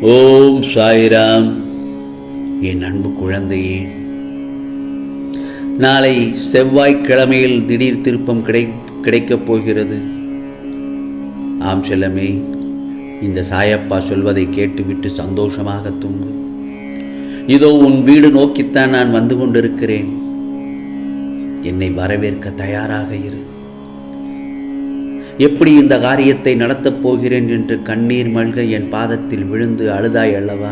ஓம் சாய்ராம். என் அன்பு குழந்தையே நாளை செவ்வாய்க்கிழமையில் திடீர் திருப்பம் கிடை கிடைக்கப் போகிறது. ஆம் செல்லமே இந்த சாயப்பா சொல்வதை கேட்டுவிட்டு சந்தோஷமாக தூங்கு. இதோ உன் வீடு நோக்கித்தான் நான் வந்து கொண்டிருக்கிறேன். என்னை வரவேற்க தயாராக இரு. எப்படி இந்த காரியத்தை நடத்தப் போகிறேன் என்று கண்ணீர் மல்க என் பாதத்தில் விழுந்து அழுதாய் அல்லவா?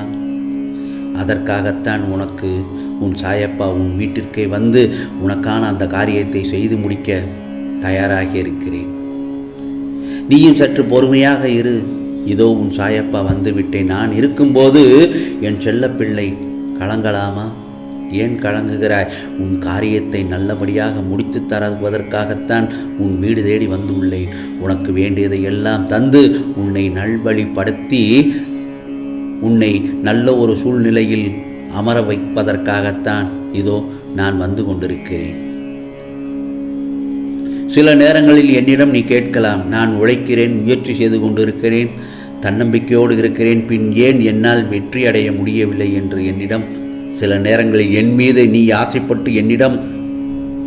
அதற்காகத்தான் உனக்கு உன் சாயப்பா உன் வீட்டிற்கே வந்து உனக்கான அந்த காரியத்தை செய்து முடிக்க தயாராக இருக்கிறேன். நீயும் சற்று பொறுமையாக இரு. இதோ உன் சாயப்பா வந்துவிட்டேன் நான் இருக்கும்போது என் செல்லப்பிள்ளை கலங்கலாமா? ஏன் கலங்குகிறாய்? உன் காரியத்தை நல்லபடியாக முடித்து தருவதற்காகத்தான் உன் வீடு தேடி வந்துள்ளேன். உனக்கு வேண்டியதை எல்லாம் தந்து உன்னை நல்வழிப்படுத்தி உன்னை நல்ல ஒரு சூழ்நிலையில் அமர வைப்பதற்காகத்தான் இதோ நான் வந்து கொண்டிருக்கிறேன். சில நேரங்களில் என்னிடம் நீ கேட்கலாம் நான் உழைக்கிறேன் முயற்சி செய்து கொண்டிருக்கிறேன் தன்னம்பிக்கையோடு இருக்கிறேன் பின் ஏன் என்னால் வெற்றி அடைய முடியவில்லை என்று என்னிடம் சில நேரங்களில் என் மீது நீ ஆசைப்பட்டு என்னிடம்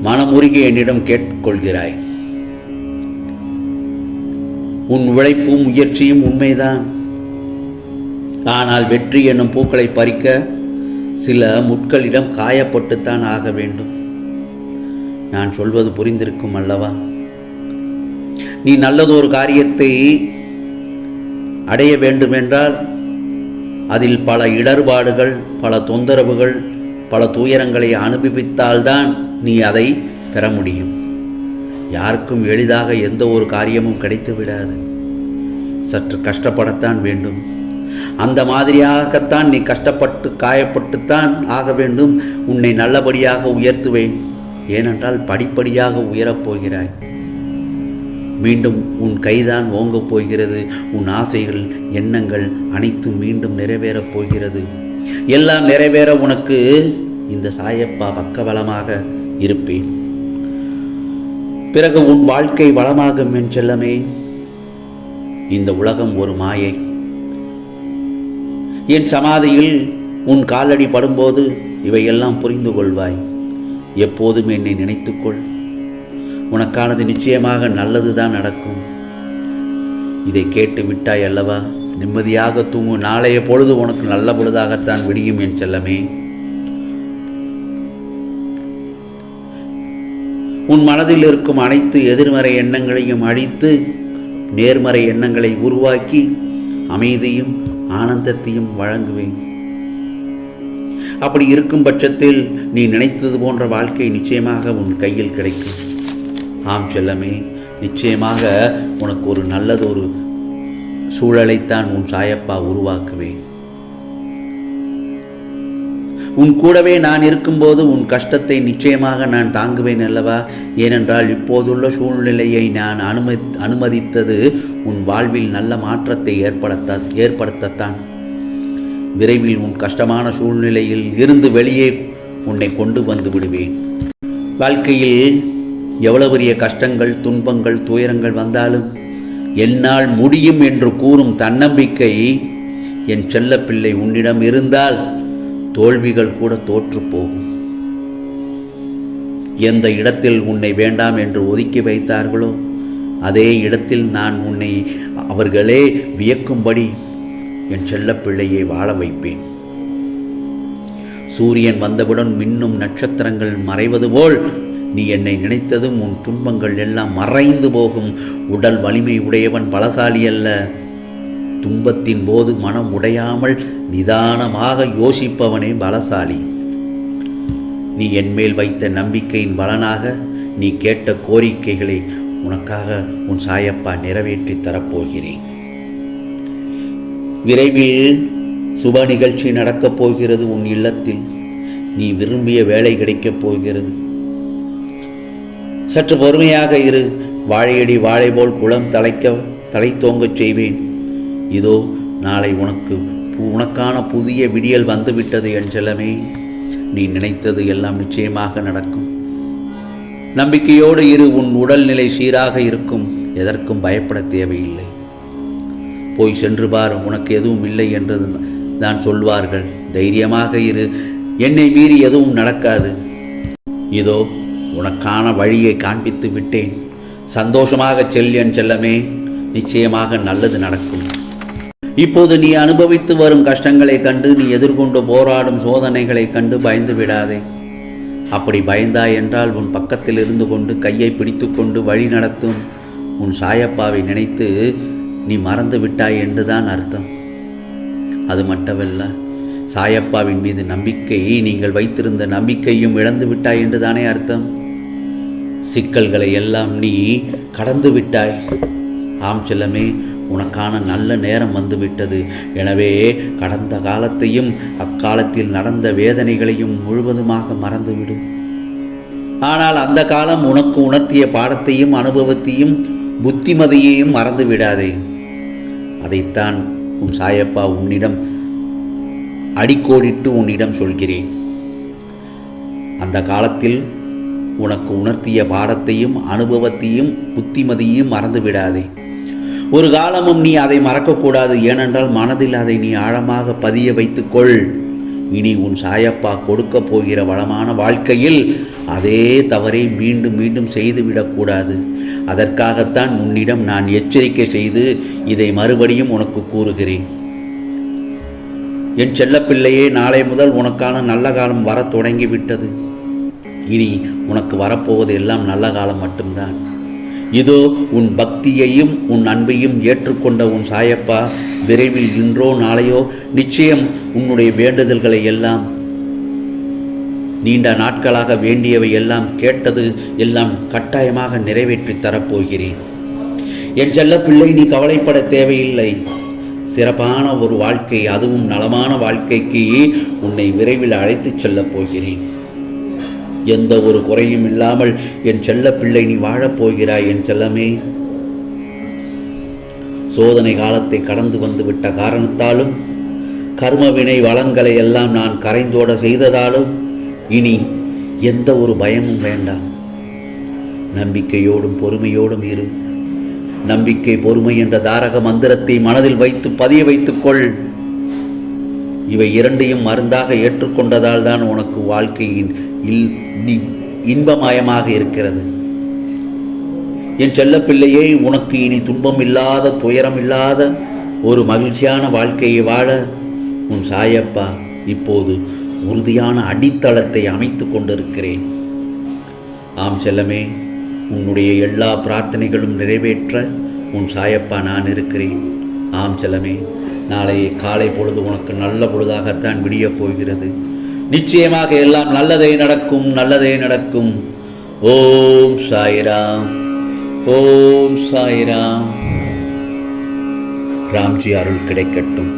மனமுருகி என்னிடம் கேட்டுக்கொள்கிறாய் உன் உழைப்பும் முயற்சியும் உண்மைதான். ஆனால் வெற்றி என்னும் பூக்களை பறிக்க சில முட்களிடம் காயப்பட்டுத்தான் ஆக வேண்டும். நான் சொல்வது புரிந்திருக்கும் அல்லவா? நீ நல்லதொரு காரியத்தை அடைய வேண்டுமென்றால் அதில் பல இடர்பாடுகள் பல தொந்தரவுகள் பல துயரங்களை அனுபவித்தால்தான் நீ அதை பெற முடியும். யாருக்கும் எளிதாக எந்த ஒரு காரியமும் கிடைத்து விடாது சற்று கஷ்டப்படத்தான் வேண்டும். அந்த மாதிரியாகத்தான் நீ கஷ்டப்பட்டு காயப்பட்டுத்தான் ஆக வேண்டும். உன்னை நல்லபடியாக உயர்த்துவேன். ஏனென்றால் படிப்படியாக உயரப் போகிறாய். மீண்டும் உன் கைதான் ஓங்கப் போகிறது. உன் ஆசைகள் எண்ணங்கள் அனைத்தும் மீண்டும் நிறைவேறப் போகிறது. எல்லாம் நிறைவேற உனக்கு இந்த சாயப்பா பக்கபலமாக இருப்பேன். பிறகு உன் வாழ்க்கை வளமாகும் என் செல்லமே. இந்த உலகம் ஒரு மாயை. என் சமாதியில் உன் காலடி படும்போது இவையெல்லாம் புரிந்து கொள்வாய் எப்போதும் என்னை நினைத்துக்கொள். உனக்கானது நிச்சயமாக நல்லதுதான் நடக்கும். இதை கேட்டு விட்டாய் அல்லவா? நிம்மதியாக தூங்கும் நாளைய பொழுது உனக்கு நல்ல பொழுதாகத்தான் விடியும் என் செல்லமே. உன் மனதில் இருக்கும் அனைத்து எதிர்மறை எண்ணங்களையும் அழித்து நேர்மறை எண்ணங்களை உருவாக்கி அமைதியும் ஆனந்தத்தையும் வழங்குவேன். அப்படி இருக்கும் பட்சத்தில் நீ நினைத்தது போன்ற வாழ்க்கை நிச்சயமாக உன் கையில் கிடைக்கும். ஆம் செல்லமே நிச்சயமாக உனக்கு ஒரு நல்லதொரு சூழலைத்தான் உன் சாயப்பா உருவாக்குவேன். உன் கூடவே நான் இருக்கும்போது உன் கஷ்டத்தை நிச்சயமாக நான் தாங்குவேன் அல்லவா? ஏனென்றால் இப்போதுள்ள சூழ்நிலையை நான் அனுமதி அனுமதித்தது உன் வாழ்வில் நல்ல மாற்றத்தை ஏற்படுத்த ஏற்படுத்தத்தான். விரைவில் உன் கஷ்டமான சூழ்நிலையில் இருந்து வெளியே உன்னை கொண்டு வந்து விடுவேன். வாழ்க்கையில் எவ்வளவு பெரிய கஷ்டங்கள் துன்பங்கள் துயரங்கள் வந்தாலும் என்னால் முடியும் என்று கூறும் தன்னம்பிக்கை என் செல்லப்பிள்ளை உன்னிடம் இருந்தால் தோல்விகள் கூட தோற்று போகும். எந்த இடத்தில் உன்னை வேண்டாம் என்று ஒதுக்கி வைத்தார்களோ அதே இடத்தில் நான் உன்னை அவர்களே வியக்கும்படி என் செல்லப்பிள்ளையை வாழ வைப்பேன். சூரியன் வந்தவுடன் மின்னும் நட்சத்திரங்கள் மறைவது போல் நீ என்னை நினைத்ததும் உன் துன்பங்கள் எல்லாம் மறைந்து போகும். உடல் வலிமை உடையவன் பலசாலி அல்ல. துன்பத்தின் போது மனம் உடையாமல் நிதானமாக யோசிப்பவனே பலசாலி. நீ என்மேல் வைத்த நம்பிக்கையின் பலனாக நீ கேட்ட கோரிக்கைகளை உனக்காக உன் சாயப்பா நிறைவேற்றி தரப்போகிறேன். விரைவில் சுப நிகழ்ச்சி நடக்கப் போகிறது உன் இல்லத்தில். நீ விரும்பிய வேலை கிடைக்கப் போகிறது. சற்று பொறுமையாக இரு. வாழையடி வாழை போல் குளம் தலைக்க தலை தோங்கச் செய்வேன். இதோ நாளை உனக்கு உனக்கான புதிய விடியல் வந்துவிட்டது என் செல்லமே நீ நினைத்தது எல்லாம் நிச்சயமாக நடக்கும். நம்பிக்கையோடு இரு உன் உடல்நிலை சீராக இருக்கும். எதற்கும் பயப்பட தேவையில்லை. போய் சென்று பார் உனக்கு எதுவும் இல்லை என்று தான் சொல்வார்கள். தைரியமாக இரு. என்னை மீறி எதுவும் நடக்காது. இதோ உனக்கான வழியை காண்பித்து விட்டேன். சந்தோஷமாக செல் என் செல்லமே நிச்சயமாக நல்லது நடக்கும். இப்போது நீ அனுபவித்து வரும் கஷ்டங்களைக் கண்டு நீ எதிர்கொண்டு போராடும் சோதனைகளைக் கண்டு பயந்து விடாதே. அப்படி பயந்தாய் என்றால் உன் பக்கத்தில் இருந்து கொண்டு கையை பிடித்துக்கொண்டு வழி நடத்தும் உன் சாயப்பாவை நினைத்து நீ மறந்து விட்டாய் என்றுதான் அர்த்தம். அது மட்டுமல்ல சாயப்பாவின் மீது நம்பிக்கை நீங்கள் வைத்திருந்த நம்பிக்கையும் இழந்து விட்டாய் என்றுதானே அர்த்தம். சிக்கல்களை எல்லாம் நீ கடந்து விட்டாய். ஆம் செல்லமே உனக்கான நல்ல நேரம் வந்துவிட்டது. எனவே கடந்த காலத்தையும் அக்காலத்தில் நடந்த வேதனைகளையும் முழுவதுமாக மறந்துவிடு. ஆனால் அந்த காலம் உனக்கு உணர்த்திய பாடத்தையும் அனுபவத்தையும் புத்திமதியையும் மறந்து விடாதே அதைத்தான் உன் சாயப்பா உன்னிடம் அடிக்கோடிட்டு உன்னிடம் சொல்கிறேன். அந்த காலத்தில் உனக்கு உணர்த்திய பாடத்தையும் அனுபவத்தையும் புத்திமதியையும் மறந்துவிடாதே. ஒரு காலமும் நீ அதை மறக்கக்கூடாது. ஏனென்றால் மனதில் அதை நீ ஆழமாக பதிய வைத்துக்கொள். இனி உன் சாயப்பா கொடுக்க போகிற வளமான வாழ்க்கையில் அதே தவறை மீண்டும் மீண்டும் செய்துவிடக்கூடாது அதற்காகத்தான் உன்னிடம் நான் எச்சரிக்கை செய்து இதை மறுபடியும் உனக்கு கூறுகிறேன். என் செல்லப்பிள்ளையே நாளை முதல் உனக்கான நல்ல காலம் வரத் தொடங்கிவிட்டது. இனி உனக்கு வரப்போவது எல்லாம் நல்ல காலம் மட்டும்தான். இதோ உன் பக்தியையும் உன் அன்பையும் ஏற்றுக்கொண்ட உன் சாயப்பா விரைவில் இன்றோ நாளையோ நிச்சயம் உன்னுடைய வேண்டுதல்களை எல்லாம் நீண்ட நாட்களாக வேண்டியவை எல்லாம் கேட்டது எல்லாம் கட்டாயமாக நிறைவேற்றித் தரப்போகிறேன். என் செல்ல பிள்ளை நீ கவலைப்பட தேவையில்லை. சிறப்பான ஒரு வாழ்க்கை அதுவும் நலமான வாழ்க்கைக்கு உன்னை விரைவில் அழைத்துச் செல்லப் போகிறேன். எந்த ஒரு குறையும் இல்லாமல் என் செல்ல பிள்ளை நீ வாழப் போகிறாய் என் செல்லமே. சோதனை காலத்தை கடந்து வந்துவிட்ட காரணத்தாலும் கர்மவினை வளங்களை எல்லாம் நான் கரைந்தோட செய்ததாலும் இனி எந்த ஒரு பயமும் வேண்டாம். நம்பிக்கையோடும் பொறுமையோடும் இரு. நம்பிக்கை பொறுமை என்ற தாரக மந்திரத்தை மனதில் வைத்து பதிய வைத்துக்கொள் இவை இரண்டையும் மருந்தாக ஏற்றுக்கொண்டதால் தான் உனக்கு வாழ்க்கையின் இல் இன்பமயமாக இருக்கிறது. என் செல்லப்பிள்ளையே உனக்கு இனி துன்பம் இல்லாத துயரம் இல்லாத ஒரு மகிழ்ச்சியான வாழ்க்கையை வாழ உன் சாயப்பா இப்போது உறுதியான அடித்தளத்தை அமைத்து கொண்டிருக்கிறேன். ஆம் செல்லமே உன்னுடைய எல்லா பிரார்த்தனைகளும் நிறைவேற்ற உன் சாயப்பா நான் இருக்கிறேன். ஆம் செல்லமே நாளை காலை பொழுது உனக்கு நல்ல பொழுதாகத்தான் விடியப் போகிறது. நிச்சயமாக எல்லாம் நல்லதே நடக்கும் நல்லதே நடக்கும். ஓம் சாய்ராம் ஓம் சாய்ராம். ராம்ஜி அருள் கிடைக்கட்டும்.